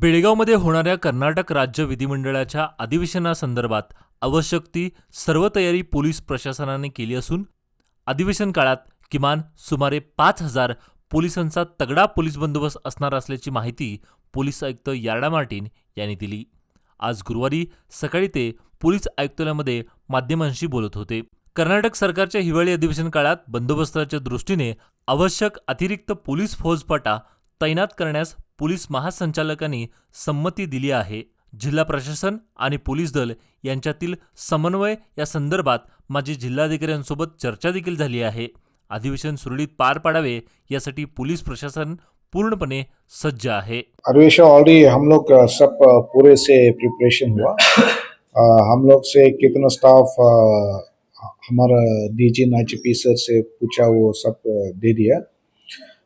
बेळगावमध्ये होणाऱ्या कर्नाटक राज्य विधिमंडळाच्या अधिवेशनासंदर्भात आवश्यक ती सर्व तयारी पोलीस प्रशासनाने केली असून अधिवेशन काळात किमान सुमारे पाच हजार पोलिसांचा तगडा पोलीस बंदोबस्त असणार असल्याची माहिती पोलीस आयुक्त यार्डा मार्टिन यांनी दिली. आज गुरुवारी सकाळी ते पोलीस आयुक्तालयामध्ये माध्यमांशी बोलत होते. कर्नाटक सरकारच्या हिवाळी अधिवेशन काळात बंदोबस्ताच्या दृष्टीने आवश्यक अतिरिक्त पोलीस फौजपाटा तैनात करण्यास पोलीस महासंचालकांनी संमती दिली आहे. जिल्हा प्रशासन आणि पोलीस दल यांच्यातील समन्वय या संदर्भात माझी जिल्हाधिकाऱ्यांसोबत चर्चा देखील झाली आहे. अधिवेशन सुरळीत पार पाडावे यासाठी पोलीस प्रशासन पूर्णपणे सज्ज आहे. अरवेश ऑलरेडी हम लोग सब पूरे से प्रिपरेशन हुआ। हम लोग से कितना स्टाफ हमारा डीजी नाईची सर से पूछा वो सब दे दिया।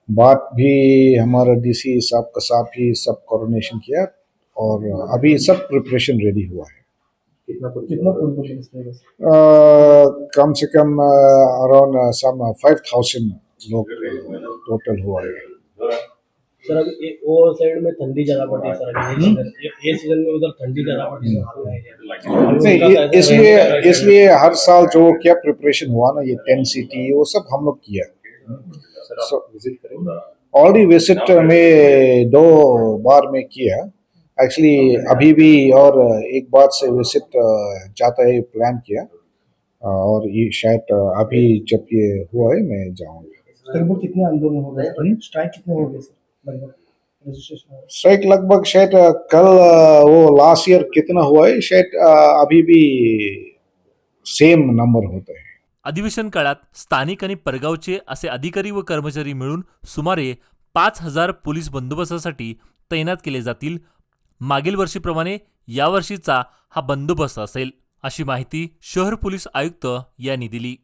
बात भी हमारा डीसी साहब का साथ ही सब कोऑर्डिनेशन किया और अभी सब प्रिपरेशन रेडी हुआ है। कितना कम से कम अराउंड सम फाइव थाउज़ेंड लोग टोटल हुआ है। सर अभी वो साइड में ठंडी ज़्यादा पड़ती है सर ये सीज़न ये- सीज़न में उधर ठंडी ज़्यादा पड़ती है। इसलिए इसलिए हर साल जो क्या प्रिपरेशन हुआ ना ये टेन सिटी वो सब हम लोग किया। ऑलरेडी विज़िट में दो बार में किया। एक्चुअली अभी भी और एक बार से विज़िट जाता है प्लान किया। और ये शायद अभी जब ये हुआ है मैं जाऊँगा। कितने आंदोलन हो गए? स्ट्राइक कितने हो गए सर? लगभग स्ट्राइक लगभग शायद कल वो लास्ट ईयर कितना हुआ है शायद अभी भी सेम नंबर होता है। अधिवेशन काळात स्थानिक आणि परगावचे असे अधिकारी व कर्मचारी मिळून सुमारे पाच हजार पोलीस बंदोबस्तासाठी तैनात केले जातील. मागील वर्षीप्रमाणे यावर्षीचा हा बंदोबस्त असेल अशी माहिती शहर पोलीस आयुक्त यांनी दिली.